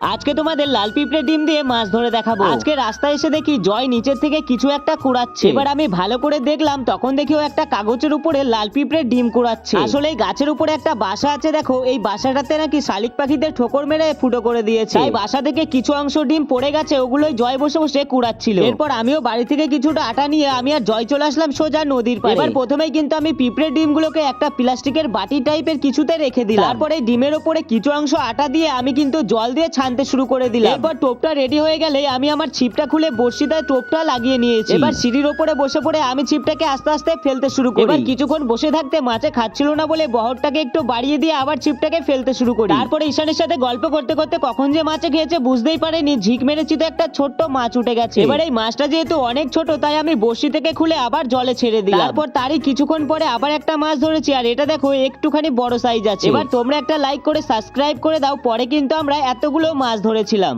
আজকে তোমাদের লাল পিঁপড়ে ডিম দিয়ে মাছ ধরে দেখাবো। আজকে রাস্তায় এসে দেখি জয় নিচের থেকে কিছু একটা কুড়াচ্ছে। এবার আমি ভালো করে দেখলাম, তখন দেখি ও একটা কাগজের উপরে লাল পিঁপড়ে ডিম কুড়াচ্ছে। আসলে এই গাছের উপরে একটা বাসা আছে দেখো, এই বাসাটাতে নাকি শালিক পাখিদের ঠোকর মেরে ফুটো করে দিয়েছে। এই বাসা থেকে কিছু অংশ ডিম পড়ে গেছে, ওগুলোই জয় বসে বসে কুড়াচ্ছিল। এরপর আমিও বাড়ি থেকে কিছুটা আটা নিয়ে আমি আর জয় চলে আসলাম সোজা নদীর পাড়ে। এবার প্রথমেই কিন্তু আমি পিঁপড়ে ডিমগুলোকে একটা প্লাস্টিকের বাটি টাইপের কিছুতে রেখে দিলাম। তারপরে ডিমের উপরে কিছু অংশ আটা দিয়ে আমি কিন্তু জল দিয়ে ছানতে শুরু করে দিলাম। এরপর টোপটা রেডি হয়ে গেলে আমি আমার ছিপটা খুলে বড়শিটায় টোপটা লাগিয়ে নিয়েছি। এবার সিঁড়ির ওপরে বসে পড়ে আমি ছিপটাকে আস্তে আস্তে ফেলতে শুরু করি। এবার কিছুক্ষণ বসে থাকতে মাছে খাচ্ছিল না বলে বহরটাকে একটু বাড়িয়ে দিয়ে আবার ছিপটাকে ফেলতে শুরু করি। তারপরে ঈশানের সাথে গল্প করতে করতে কখন যে মাছে খেয়েছে বুঝতেই পারেনি ঝিক মেরেছি তো একটা ছোট্ট মাছ উঠে গেছে। এবার এই মাছটা যেহেতু অনেক ছোট তাই আমি বড়শি থেকে খুলে আবার জলে ছেড়ে দিলাম। তারপর তারই কিছুক্ষণ পরে আবার একটা মাছ ধরেছি আর এটা দেখো একটুখানি বড় সাইজ আছে। এবার তোমরা একটা লাইক করে সাবস্ক্রাইব করে দাও পরে কিন্তু আমরা এতগুলো মাছ ধরেছিলাম।